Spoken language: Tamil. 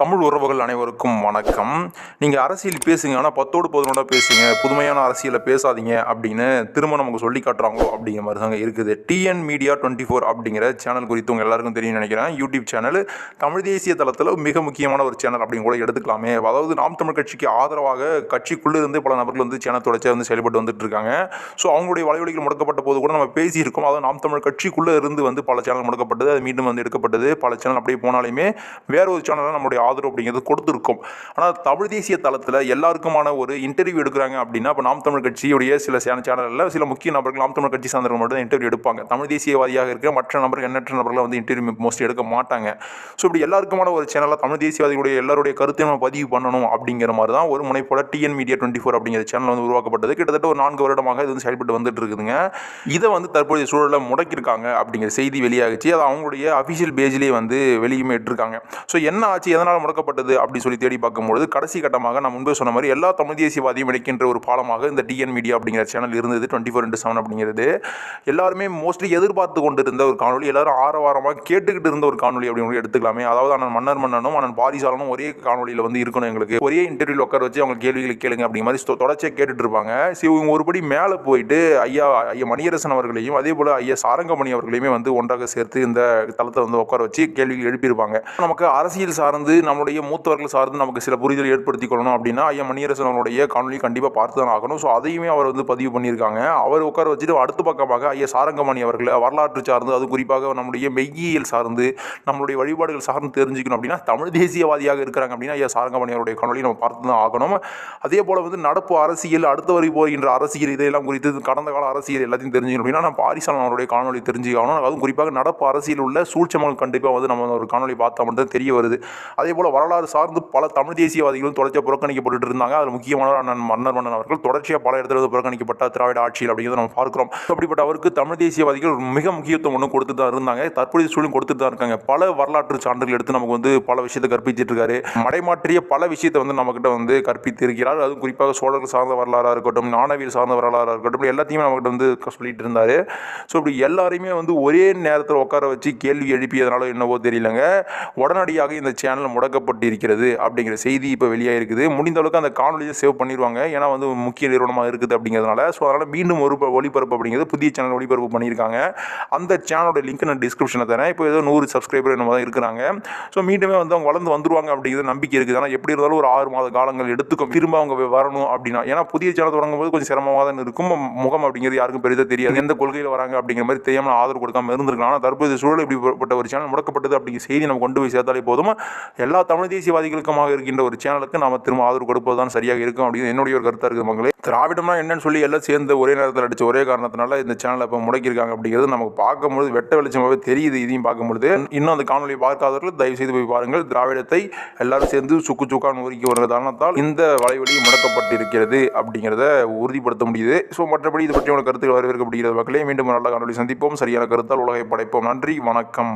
தமிழ் உறவுகள் அனைவருக்கும் வணக்கம். நீங்கள் அரசியல் பேசுங்க ஆனால் பத்தோடு பதினோட பேசுங்க. புதுமையான அரசியலை பேசாதீங்க அப்படின்னு திரும்ப நமக்கு சொல்லி காட்டுறாங்களோ அப்படிங்கிற மாதிரி தாங்க இருக்குது. டிஎன் மீடியா டுவெண்ட்டி ஃபோர் அப்படிங்கிற சேனல் குறித்து உங்கள் எல்லாருக்கும் தெரியும் நினைக்கிறேன். யூடியூப் சேனல் தமிழ் தேசிய தளத்தில் மிக முக்கியமான ஒரு சேனல் அப்படின்னு கூட எடுத்துக்கலாமே. அதாவது நாம் தமிழ் கட்சிக்கு ஆதரவாக கட்சிக்குள்ளே இருந்து பல நபர்கள் வந்து சேனல் தொடர்ச்சியாக வந்து செயல்பட்டு வந்துட்டு இருக்காங்க. ஸோ அவங்களுடைய வலைவலிகள் முடக்கப்பட்ட போது கூட நம்ம பேசியிருக்கோம். அதாவது நாம் தமிழ் கட்சிக்குள்ளே இருந்து வந்து பல சேனல் முடக்கப்பட்டது அது மீண்டும் வந்து எடுக்கப்பட்டது. பல சேனல் அப்படியே போனாலுமே வேற ஒரு சேனலாக நம்மளுடைய ஆதரவு அப்படிங்கிறது கொடுத்துருக்கோம். ஆனால் தமிழ் தேசிய தளத்தில் எல்லாருக்குமான ஒரு இன்டர்வியூ எடுக்கிறாங்க அப்படின்னா இப்போ நாம் தமிழ் கட்சியுடைய சில சேனலில் சில முக்கிய நபர்கள் நாம் தமிழ் கட்சி சார்ந்தவர்கள் மட்டும் தான் இன்டர்வியூ எடுப்பாங்க. தமிழ் தேசியவாதியாக இருக்கிற மற்ற நபர்கள் எண்ணற்ற நபர்கள் வந்து இன்டர்வியூ மோஸ்ட்லி எடுக்க மாட்டாங்க. ஸோ இப்படி எல்லாருக்குமான ஒரு சேனலில் தமிழ் தேசியவாதிகளுடைய எல்லாருடைய கருத்தையும் நம்ம பதிவு பண்ணணும் அப்படிங்கிற மாதிரி தான் ஒரு முனைப்போட டிஎன் மீடியா டுவெண்ட்டி ஃபோர் அப்படிங்கிற சேனல் வந்து உருவாக்கப்பட்டது. கிட்டத்தட்ட ஒரு நான்கு வருடமாக இது வந்து செயல்பட்டு வந்துட்டு இருக்குதுங்க இதை வந்து தற்போதைய சூழலில் முடக்கியிருக்காங்க அப்படிங்கிற செய்தி வெளியாகிச்சு. அது அவங்களுடைய அஃபிஷியல் பேஜ்லேயே வந்து வெளியுமே இட்டிருக்காங்க. ஸோ என்ன ஆச்சு? எதனால் முடக்கப்பட்டது அப்படின்னு சொல்லி தேடி பார்க்கும்பொழுது கடைசி கட்டமாக நான் முன்பே சொன்ன மாதிரி எல்லா தமிழ் தேசியவாதியும் இணைக்கின்ற ஒரு பாலமாக இந்த டிஎன் மீடியா அப்படிங்கிற சேனல் இருந்தது டுவெண்ட்டி ஃபோர் இன்ட்டு செவன் அப்படிங்கிறது. எல்லாருமே மோஸ்ட்லி எதிர்பார்த்து கொண்டு இருந்த ஒரு காணொலி எல்லாரும் ஆரவாரமாக கேட்டுக்கிட்டு இருந்த ஒரு காணொலி அப்படின்னு எடுத்துக்கலாமே. அதாவது அண்ணன் மன்னர் மன்னனும் அண்ணன் பாரிசாலனும் ஒரே காணொலியில் வந்து இருக்கணும் எங்களுக்கு. ஒரே இன்டர்வியூவில் உட்கார வச்சு அவங்க கேள்விகளை கேளுங்க அப்படிங்கிற மாதிரி தொடர்ச்சியாக கேட்டுட்டு இருப்பாங்க. சரி இவங்க ஒருபடி மேலே போயிட்டு ஐயா ஐயா மணியரசன் அவர்களையும் அதே போல் ஐயா சாரங்கமணி அவர்களையுமே வந்து ஒன்றாக சேர்த்து இந்த தளத்தை வந்து உட்கார வச்சு கேள்விகள் எழுப்பியிருப்பாங்க. நமக்கு அரசியல் சார்ந்து நம்முடைய மூத்தவர்கள் சார்ந்து நமக்கு சில புரிதல் ஏற்படுத்தி கொள்ளணும் அப்படின்னா ஐயா மணியரசன் அவருடைய காணொலி கண்டிப்பாக பார்த்து தான் ஆகணும். ஸோ அதையுமே அவர் வந்து பதிவு பண்ணியிருக்காங்க. அவர் உட்கார வச்சுட்டு அடுத்த பக்கமாக ஐயா சாரங்கமணி அவர்கள் வரலாற்று சார்ந்து அது குறிப்பாக நம்முடைய மெய்யியல் சார்ந்து நம்மளுடைய வழிபாடுகள் சார்ந்து தெரிஞ்சுக்கணும் அப்படின்னா தமிழ் தேசியவாதியாக இருக்கிறாங்க அப்படின்னா ஐயா சாரங்கமணி அவருடைய காணொலி நம்ம பார்த்து தான் ஆகணும். அதே போல் வந்து நடப்பு அரசியல் அடுத்த வரை போகின்ற அரசியல் இதையெல்லாம் குறித்து கடந்த கால அரசியல் எல்லாத்தையும் தெரிஞ்சுக்கணும் அப்படின்னா நம்ம பாரிசாலன் அவருடைய காணொலி தெரிஞ்சுக்கணும். அதுவும் குறிப்பாக நடப்பு அரசியல் உள்ள சூழ்ச்சமல் கண்டிப்பாக வந்து நம்ம ஒரு காணொலி பார்த்தா மட்டும் தெரிய வருது. அதே போல் வரலாறு சார்ந்து பல தமிழ் தேசியவாதிகளும் தொடர்ச்சியாக புறக்கணிக்கப்பட்டு இருந்தாங்க. அதில் முக்கியமான அண்ணன் மன்னர் மன்னன் அவர்கள் தொடர்ச்சியாக பல இடத்துல வந்து புறக்கணிக்கப்பட்ட திராவிட ஆட்சியில் அப்படிங்கிறத நம்ம பார்க்கிறோம். அப்படிப்பட்ட அவருக்கு தமிழ் தேசியவாதிகள் மிக முக்கியத்துவம் ஒன்று கொடுத்து தான் இருந்தாங்க. தற்போதைய சூழலும் கொடுத்து தான் இருக்காங்க. பல வரலாற்று சான்றுகள் எடுத்து நமக்கு வந்து பல விஷயத்தை கற்பிச்சிட்டு இருக்காரு. மடைமாற்றிய பல விஷயத்தை வந்து நம்மகிட்ட வந்து கற்பித்து இருக்கிறார். அதுவும் குறிப்பாக சோழர்கள் சார்ந்த வரலாறாக இருக்கட்டும் நாணவியல் சார்ந்த வரலாறாக இருக்கட்டும் எல்லாத்தையுமே நம்மகிட்ட வந்து சொல்லிட்டு இருந்தார். ஸோ இப்படி எல்லாரையுமே வந்து ஒரே நேரத்தில் உட்கார வச்சு கேள்வி எழுப்பியதுனால என்னவோ தெரியலங்க. உடனடியாக இந்த சேனல் முடக்கப்பட்டிருக்கிறது அப்படிங்கிற செய்தி இப்போ வெளியாக இருக்குது முடிந்த அளவுக்கு அந்த காணொலியை சேவ் பண்ணிடுவாங்க ஏன்னா வந்து முக்கிய நிறுவனமாக இருக்குது அப்படிங்கிறதுனால. ஸோ அதனால் மீண்டும் ஒரு ஒளிபரப்பு அப்படிங்கிறது புதிய சேனல் ஒளிபரப்பு பண்ணியிருக்காங்க. அந்த சேனலோட லிங்க் நான் டிஸ்கிரிப்ஷனில் தரேன். இப்போ ஏதோ நூறு சப்ஸ்கிரைபர் என்னமோ தான் இருக்கிறாங்க. ஸோ மீண்டுமே வந்து அவங்க வளர்ந்து வந்துருவாங்க அப்படிங்கிறது நம்பிக்கை இருக்குது. ஆனால் எப்படி இருந்தாலும் ஒரு ஆறு மாத காலங்கள் எடுத்துக்கும். திரும்ப அவங்க வரணும் அப்படின்னா. ஏன்னா புதிய சேனல் தொடங்கும் போது கொஞ்சம் சிரமமாக தான் இருக்கும். முகம் அப்படிங்கிறது யாருக்கும் பெரிதாக தெரியாது. எந்த கொள்கையில் வராங்க அப்படிங்கிற மாதிரி தெரியாமல் ஆதரவு கொடுக்காம இருந்திருக்கலாம். ஆனால் தற்போது சூழல் இப்படிப்பட்ட ஒரு சேனல் முடக்கப்பட்டது அப்படிங்கிற செய்தி நம்ம கொண்டு போய் சேர்த்தாலே போதும்? எல்லா எல்லா தமிழ் தேசியவாதிகளுக்குமாக இருக்கின்ற ஒரு சேனலுக்கு நாம திரும்ப ஆதரவு கொடுப்பது தான் சரியாக இருக்கும் அப்படின்னு என்னுடைய ஒரு கருத்தாக இருக்குது மக்களே. திராவிடம்னா என்னன்னு சொல்லி எல்லாம் சேர்ந்து ஒரே நேரத்தில் அடிச்ச ஒரே காரணத்தினால இந்த சேனலை இப்போ முடக்கியிருக்காங்க அப்படிங்கிறது நமக்கு பார்க்கும்போது வெட்ட வெளிச்சமாகவே தெரியுது இதையும் பார்க்கும்பொழுது இன்னும் அந்த காணொலியை பார்க்காதவர்கள் தயவு செய்து போய் பாருங்கள். திராவிடத்தை எல்லாரும் சேர்ந்து சுக்கு சுக்கான் உருக்கி வருகிற காரணத்தால் இந்த வலைவழி முடக்கப்பட்டிருக்கிறது அப்படிங்கிறத உறுதிப்படுத்த முடியுது. ஸோ மற்றபடி இது பற்றி உள்ள கருத்துக்கள் வரவேற்கப்படுகிறது மக்களே. மீண்டும் நல்ல காணொலி சந்திப்போம். சரியான கருத்தால் உலகை படைப்போம். நன்றி. வணக்கம்.